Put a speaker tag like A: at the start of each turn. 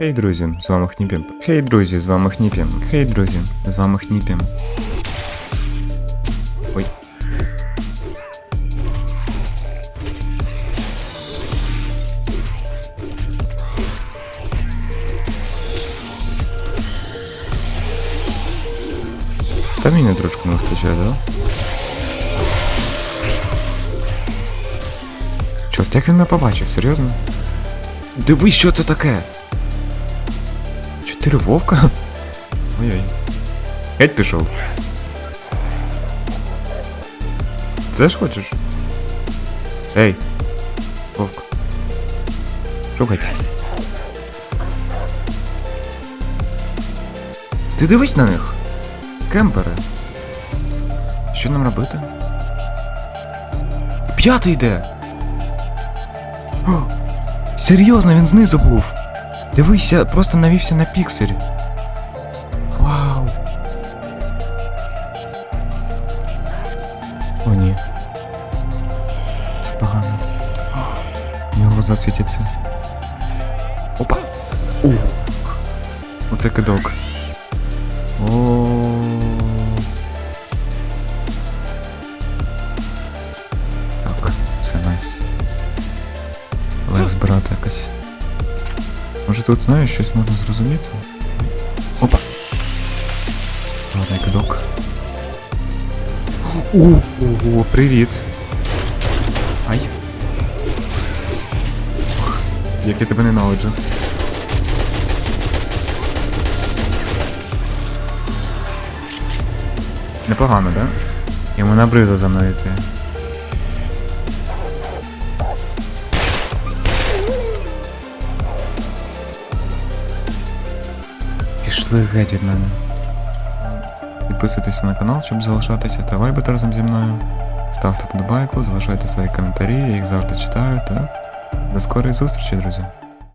A: Хей, друзі, з вами Хніпім. Хей, друзі, з вами Хніпім. Хей, друзі, з вами Хніпім. Ой. Стаміни трошки не вистачає, да? Чорт, як він мене побачив, серйозно? Дивись, що це таке? Чотири вовка? Ой-ой. Геть пішов. Це ж хочеш? Ей! Вовк. Шукать. Ти дивись на них! Кемпери. Що нам робити? П'ятий йде! О, серйозно, він знизу був. Дивися, просто навівся на піксель. Вау. О, ні. Це погано. У нього глаза світяться. Опа! О! Оце кидок. О. Так, все найс. Але збирати якось. Може тут, знаєш, щось можна зрозуміти? Опа! Ладно, кидок. Ого, привіт! Ай! Ох, Як я тебе ненавиджу. Непогано, да? Йому набридло за мною йти. Пішли геть від мене. Підписуйтеся на канал, щоб залишатися та вайбити разом зі мною. Ставте подобайку, залишайте свої коментарі, я їх завжди читаю та до скорої зустрічі, друзі.